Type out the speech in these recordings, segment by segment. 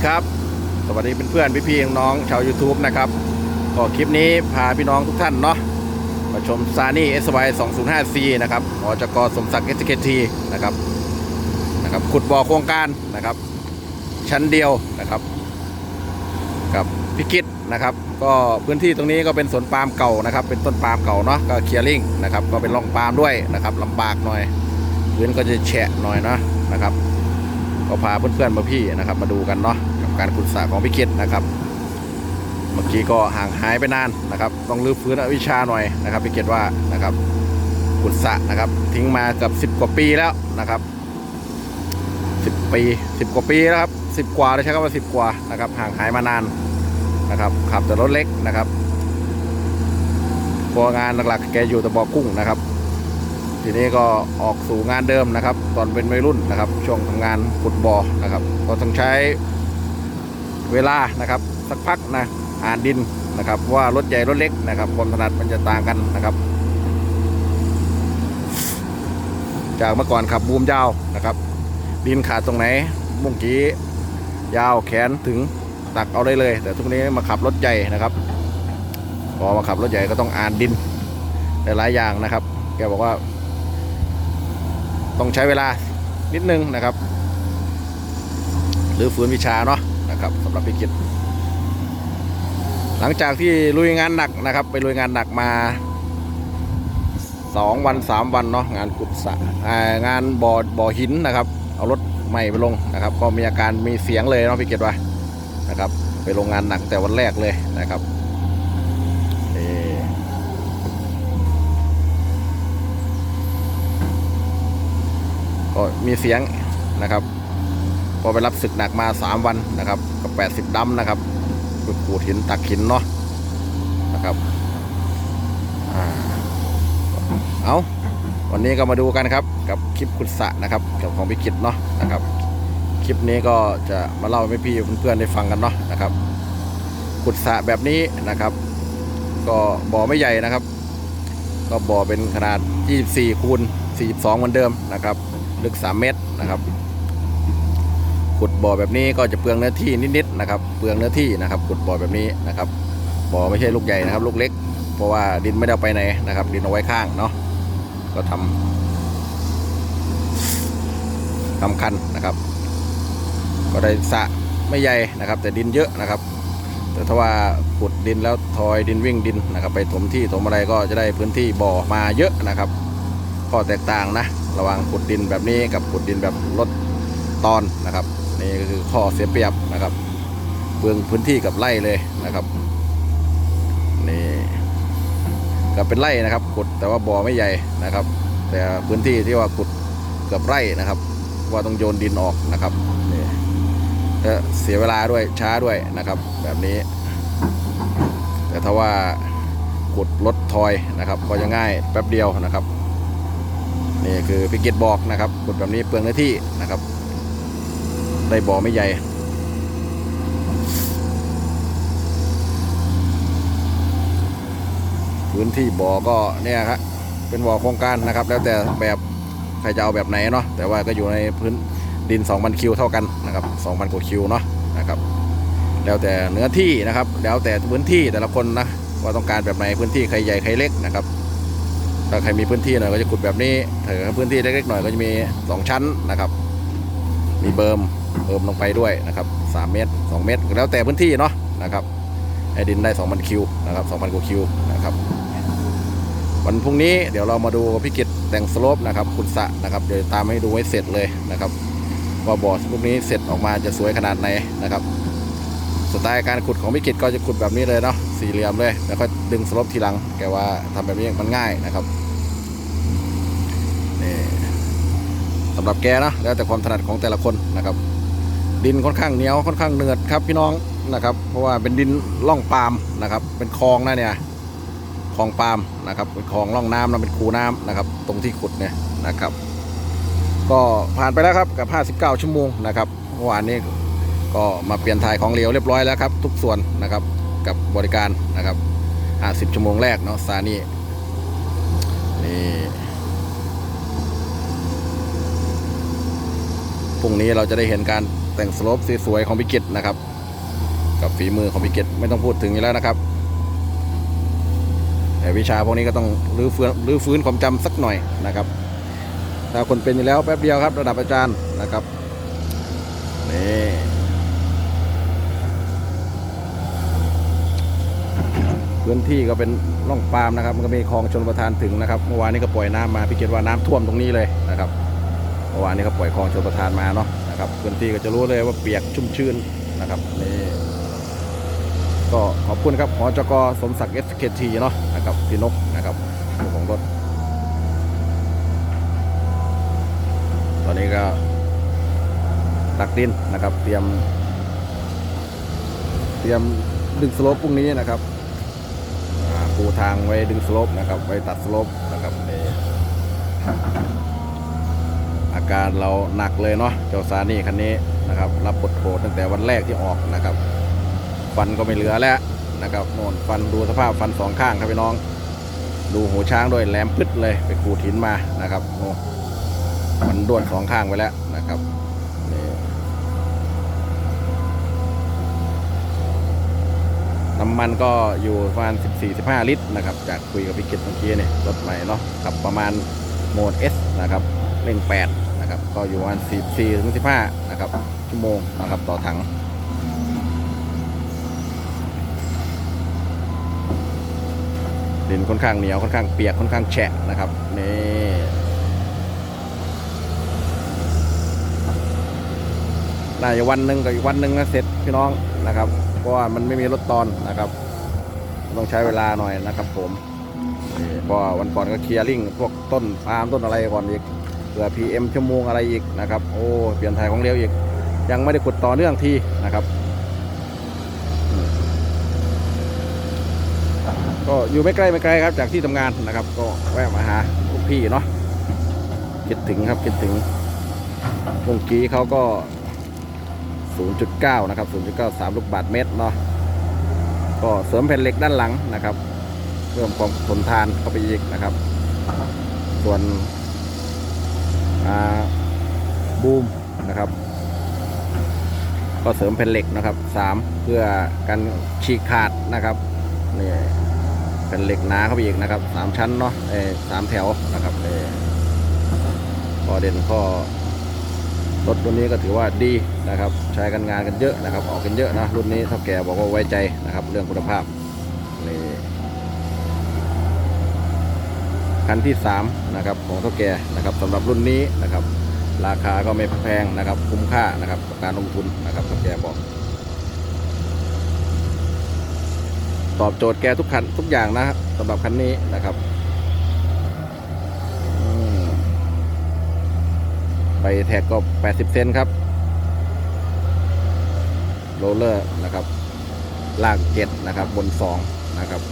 ดีครับ สวัสดีเพื่อนๆพี่ๆน้องๆชาว YouTube นะครับก็คลิปนี้พาพี่น้องทุกท่านเนาะมาชมซานี่ SY 205C นะครับอจกสมศักดิ์ SKT นะครับนะครับขุดบ่อโครงการนะครับ ชั้นเดียวนะครับกับพิกิตนะครับ ก็พื้นที่ตรงนี้ก็เป็นสวนปาล์มเก่านะครับ เป็นต้นปาล์มเก่าเนาะก็เคลียร์ลิงนะครับ ก็เป็นร่องปาล์มด้วยนะครับลำบากหน่อยพื้นก็จะแฉะหน่อยเนาะนะครับก็พาเพื่อนๆมาพี่นะครับ มาดูกันเนาะ การขุดสระของพิกิตนะครับ เมื่อกี้ก็ห่างหายไปนานนะครับ ต้องรื้อฟื้นวิชาหน่อยนะครับพิกิตว่านะครับขุดสระนะครับ ทิ้งมาเกือบสิบกว่าปีแล้วนะครับสิบปีสิบกว่าปีแล้วครับสิบกว่าเลยใช้คำว่าสิบกว่านะครับห่างหายมานานนะครับขับแต่รถเล็กนะครับพองานหลักๆแกอยู่แต่บ่อกุ้งนะครับ ทีนี้ก็ออกสู่งานเดิมนะครับ ตอนเป็นวัยรุ่นนะครับ ช่วงทำงานขุดบ่อนะครับ ก็ต้องใช้ เวลานะครับ สักพักนะอ่านดินนะครับ ว่ารถใหญ่รถเล็กนะครับความถนัดมันจะต่างกันนะครับ จากเมื่อก่อนขับบูมยาวนะครับ ดินขาดตรงไหนมุ่งกี้ยาวแขนถึงตักเอาได้เลย แต่ทุกนี้มาขับรถใหญ่นะครับพอมาขับรถใหญ่ก็ต้องอ่านดินหลายๆอย่างนะครับ แกบอกว่า ต้องใช้เวลานิดนึงนะครับ หรือฝืนวิชาเนาะ นะครับสำหรับพิกิจหลังจากที่ลุยงานหนักนะครับ ไปลุยงานหนักมาสองวันสามวันเนาะงานขุดสะงานบ่อบ่อหินนะครับ เอารถใหม่ไปลงนะครับ ก็มีอาการมีเสียงเลยเนาะพิกิว่านะครับ ไปลงงานหนักแต่วันแรกเลยนะครับก็มีเสียงนะครับ พอไปรับศึกหนักมา 3 วันนะครับ กับ 80ดัมนะครับขุดขูดหินตักหินเนาะนะครับอเอาวันนี้ก็มาดูกันครับ กับคลิปขุดสะนะครับกับของพิกิตเนาะนะครับ คลิปนี้ก็จะมาเล่าให้พี่เพื่อนๆได้ฟังกันเนาะนะครับขุดสะแบบนี้นะครับ ก็บ่อไม่ใหญ่นะครับ ก็บ่อเป็นขนาด 24คูณ42เหมือนเดิมนะครับ ลึก 3 เมตรนะครับ ขุดบ่อแบบนี้ก็จะเปลืองเนื้อที่นิดๆนะครับ เปลืองเนื้อที่นะครับขุดบ่อแบบนี้นะครับ บ่อไม่ใช่ลูกใหญ่นะครับ ลูกเล็ก เพราะว่าดินไม่ได้ไปไหนนะครับ ดินเอาไว้ข้างเนาะ ก็ทำทำคันนะครับ ก็ได้สะไม่ใหญ่นะครับ แต่ดินเยอะนะครับ แต่ถ้าว่าขุดดินแล้วทอยดินวิ่งดินนะครับ ไปถมที่ถมอะไรก็จะได้พื้นที่บ่อมาเยอะนะครับ ข้อแตกต่างนะ ระหว่างขุดดินแบบนี้กับขุดดินแบบลดตอนนะครับ นี่ก็คือข้อเสียเปรียบนะครับเบืองพื้นที่กับไร่เลยนะครับนี่ก็เป็นไร่นะครับขุดแต่ว่าบ่อไม่ใหญ่นะครับ แต่พื้นที่ที่ว่าขุดเกือบไร่นะครับ ว่าต้องโยนดินออกนะครับนี่ก็เสียเวลาด้วยช้าด้วยนะครับ แบบนี้ แต่ถ้าว่าขุดลดทอยนะครับ ก็จะง่ายแป๊บเดียวนะครับนี่คือพิกิตบอกนะครับขุดแบบนี้เปลืองเนื้อที่นะครับ ได้บ่อไม่ใหญ่พื้นที่บ่อก็เนี่ยครับเป็นบ่อโครงการนะครับ แล้วแต่แบบใครจะเอาแบบไหนเนาะแต่ว่าก็อยู่ในพื้นดิน2,000คิวเท่ากันนะครับ2,000กว่าคิวเนาะนะครับ แล้วแต่เนื้อที่นะครับ แล้วแต่พื้นที่แต่ละคนนะว่าต้องการแบบไหนพื้นที่ใครใหญ่ใครเล็กนะครับถ้าใครมีพื้นที่หน่อยก็จะขุดแบบนี้ถ้าพื้นที่เล็กๆหน่อยก็จะมี 2 ชั้นนะครับ มีเบิร์มเบิร์มลงไปด้วยนะครับ3เมตร 2 เมตร แล้วแต่พื้นที่เนาะนะครับไอ้ดินได้ 2,000 คิวนะครับ2,000กว่าคิวนะครับวันพรุ่งนี้เดี๋ยวเรามาดูพิกิจแต่งสโลปนะครับขุดสะนะครับเดี๋ยวตามให้ดูให้เสร็จเลยนะครับว่าบ่อพวกนี้เสร็จออกมาจะสวยขนาดไหนนะครับสไตล์การขุดของพิกิจก็จะขุดแบบนี้เลยเนาะสี่เหลี่ยมเลยแล้วก็ดึงสลปทีหลังแกว่าทำแบบนี้มันง่ายนะครับ สำหรับแกนะแล้วแต่ความถนัดของแต่ละคนนะครับ ดินค่อนข้างเหนียวค่อนข้างเนืดครับพี่น้องนะครับ เพราะว่าเป็นดินล่องปาล์มนะครับ เป็นคลองนะเนี่ยคลองปาล์มนะครับเป็นคลองล่องน้ำนะเป็นคูน้ำนะครับ ตรงที่ขุดเนี่ยนะครับ ก็ผ่านไปแล้วครับกับ 59 ชั่วโมงนะครับเมื่อวานนี้ก็มาเปลี่ยนถ่ายของเหลวเรียบร้อยแล้วครับ ทุกส่วนนะครับกับบริการนะครับ 50 ชั่วโมงแรกเนาะซานี่นี่ พรุ่งนี้เราจะได้เห็นการแต่งสโลปสวยๆของพิกิตนะครับ กับฝีมือของพิกิตไม่ต้องพูดถึงอยู่แล้วนะครับ แต่วิชาพวกนี้ก็ต้องรื้อฟื้นรื้อฟื้นความจำสักหน่อยนะครับ ถ้าคนเป็นอยู่แล้วแป๊บเดียวครับ ระดับอาจารย์นะครับนี่พื้นที่ก็เป็นร่องปาล์มนะครับ มันก็มีคลองชนประทานถึงนะครับเมื่อวานนี้ก็ปล่อยน้ำมาพี่เกดว่าน้ำท่วมตรงนี้เลยนะครับ เมื่อวานนี้ก็ปล่อยคลองชนประทานมาเนาะนะครับพื้นที่ก็จะรู้เลยว่าเปียกชุ่มชื้นนะครับนี่ก็ขอบคุณครับหอจกสมศักดิ์ SKT เนาะนะครับพี่นกนะครับเจ้ของรถ ตอนนี้ก็ตักดินนะครับ เตรียม เตรียมดึงสโลปพรุ่งนี้นะครับปูทางไว้ดึงสโลปนะครับ ไว้ตัดสโลปนะครับนี่ การเราหนักเลยเนาะเจ้าซานี่คันนี้นะครับ รับบทโหดตั้งแต่วันแรกที่ออกนะครับ ฟันก็ไม่เหลือแล้วนะครับโน่นฟันดูสภาพฟันสองข้างครับพี่น้อง ดูหูช้างด้วยแหลมพึดเลยไปขูดหินมานะครับโอ้มันด้วนสองข้างไปแล้วนะครับนี่น้ำมันก็อยู่ประมาณ 14-15 ลิตรนะครับ จากคุยกับพี่กิตเมื่อกี้เนี่ยรถใหม่เนาะขับประมาณโหมด S นะครับเร่ง8 นะครับ ก็อยู่ประมาณ14-15นะครับ ชั่วโมงนะครับ ต่อถังดินค่อนข้างเหนียวค่อนข้างเปียกค่อนข้างแฉะนะครับนี่น่าจะวันหนึ่งกับอีกวันหนึ่งนะเสร็จพี่น้องนะครับเพราะว่ามันไม่มีรถตอนนะครับ ต้องใช้เวลาหน่อยนะครับผมเพราะวันก่อนก็เคลียร์ลิงพวกต้นปาล์มต้นอะไรก่อนอีก ผื่อ PM ชั่วโมงอะไรอีกนะครับโอ้เปลี่ยนถ่ายของเร็วอีก ยังไม่ได้ขุดต่อเนื่องทีนะครับ ก็อยู่ไม่ไกล้ไม่ไกลครับจากที่ทำงานนะครับ ก็แวะมาหาลูกพี่เนาะคิดถึงครับคิดถึงเมื่อกี้เขาก็ 0.9 นะครับ 0.93 ลูกบาทเมตรเนาะก็เสริมแผ่นเหล็กด้านหลังนะครับ เพิ่มความทนทานเข้าไปอีกนะครับ ส่วน บูมนะครับ ก็เสริมแผ่นเหล็กนะครับ3เพื่อกันฉีกขาดนะครับนี่แผ่นเหล็กหนาเข้าไปอีกนะครับ3ชั้นเนาะเออสามแถวนะครับเออข้อเด่นข้อรถรุ่นนี้ก็ถือว่าดีนะครับ ใช้กันงานกันเยอะนะครับ ออกกันเยอะนะรุ่นนี้เท่าแก่บอกว่าไว้ใจนะครับ เรื่องคุณภาพนี่ คันที่3นะครับของเท่าแก่นะครับสำหรับรุ่นนี้นะครับ ราคาก็ไม่แพงนะครับ คุ้มค่านะครับกับการลงทุนนะครับเท่าแก่บอก ตอบโจทย์แกทุกคันทุกอย่างนะครับสำหรับคันนี้นะครับไปแท็กก็ 80 เซนครับ โรลเลอร์นะครับ ล่าง 7 นะครับ บน 2 นะครับ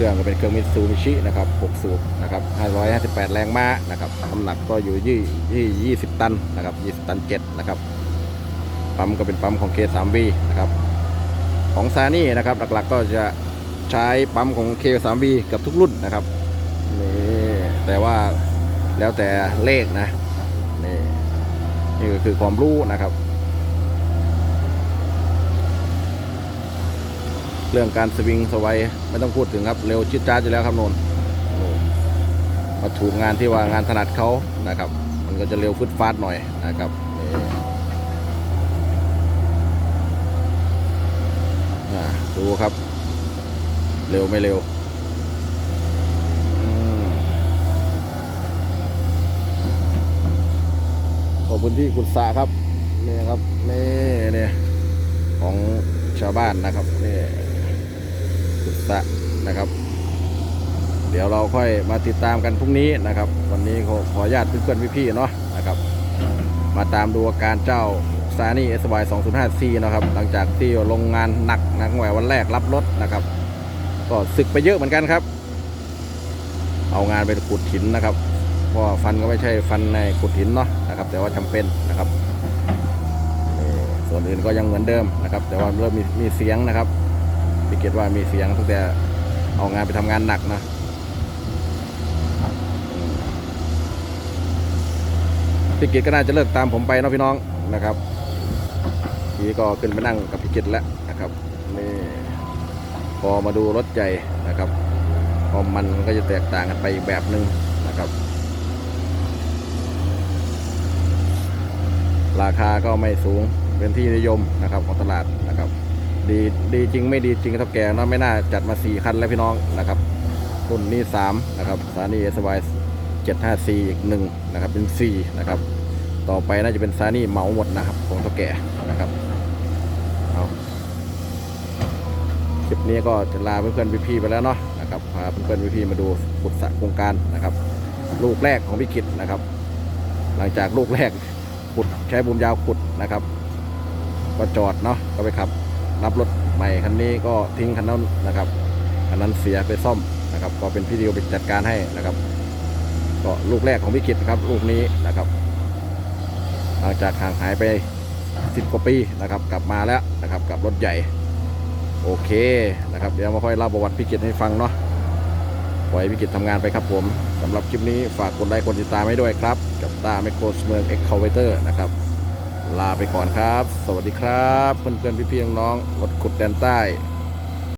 เครื่องก็เป็นเครื่องมิตซูบิชินะครับ6สูบนะครับ558 แรงม้านะครับน้ำหนักก็อยู่ยี่ยี่20 ตันนะครับ20 ตัน 7 นะครับ ปั๊มก็เป็นปั๊มของ K3V นะครับ ของซานี่นะครับ หลักๆก็จะใช้ปั๊มของ K3V กับทุกรุ่นนะครับนี่แต่ว่าแล้วแต่เลขนะนี่นี่ก็คือความรู้นะครับ เรื่องการสวิงสวัยไม่ต้องพูดถึงครับ เร็วชิดจ้าดอยู่แล้วครับนนท์มาถูกงานที่ว่างานถนัดเขานะครับ มันก็จะเร็วฟึดฟาดหน่อยนะครับดูครับ เร็วไม่เร็วอขอพื้นที่กุศะครับนี่ครับนี่นี่ของชาวบ้านนะครับนี่ กุศะนะครับ เดี๋ยวเราค่อยมาติดตามกันพรุ่งนี้นะครับ วันนี้ขอขอนุญาตเพื่อนๆพี่ๆเนาะนะครับ มาตามดูอาการเจ้าซานี่เอสวาย205 c นะครับ หลังจากที่ลงงานหนักนะตั้งแต่วันแรกรับรถนะครับ ก็ศึกไปเยอะเหมือนกันครับ เอางานไปขุดหินนะครับเพราะฟันก็ไม่ใช่ฟันในขุดหินเนาะนะครับ แต่ว่าจำเป็นนะครับส่วนอื่นก็ยังเหมือนเดิมนะครับ แต่ว่าเริ่มมีมีเสียงนะครับ พี่เกดว่ามีเสียงตั้งแต่เอางานไปทำงานหนักนะพี่เกดก็น่าจะเลิกตามผมไปเนาะพี่น้องนะครับทีก็ขึ้นไปนั่งกับพี่กิตแล้วนะครับนี่พอมาดูรถใหญ่นะครับพอมันก็จะแตกต่างกันไปอีกแบบหนึ่งนะครับ ราคาก็ไม่สูงเป็นที่นิยมนะครับของตลาดนะครับ ดีดีจริงไม่ดีจริงเท่าแก่เนาะไม่น่าจัดมาสี่คันแล้วพี่น้องนะครับรุ่นนี้สามนะครับสานี่เอสวายเจ็ดห้าสี่อีกหนึ่งนะครับเป็นสี่นะครับ ต่อไปน่าจะเป็นซานี่เหมาหมดนะครับของเท่าแก่นะครับเอาคลิปนี้ก็จะลาเพื่อนๆพี่ๆไปแล้วเนาะนะครับพาเพื่อนๆพี่ๆมาดูขุดสระโครงการนะครับ ลูกแรกของพี่กิตนะครับ หลังจากลูกแรกขุดใช้บุมยาวขุดนะครับ ก็จอดเนาะก็ไปขับ รับรถใหม่คันนี้ก็ทิ้งคันนั้นนะครับคันนั้นเสียไปซ่อมนะครับ ก็เป็นพี่ดิวไปจัดการให้นะครับ ก็ลูกแรกของพี่กิตครับลูกนี้นะครับหลังจากห่างหายไปสิบกว่าปีนะครับ กลับมาแล้วนะครับกับรถใหญ่โอเคนะครับเดี๋ยวมาค่อยเล่าประวัติพี่กิตให้ฟังเนาะปล่อยพี่กิตทำงานไปครับผมสำหรับคลิปนี้ฝากกดไลค์กดติดตามให้ด้วยครับ กับตาไมโครสเมืองเอ็กคาเวเตอร์นะครับ ลาไปก่อนครับ สวัสดีครับ เพื่อนๆพี่ๆน้องรถขุดแดนใต้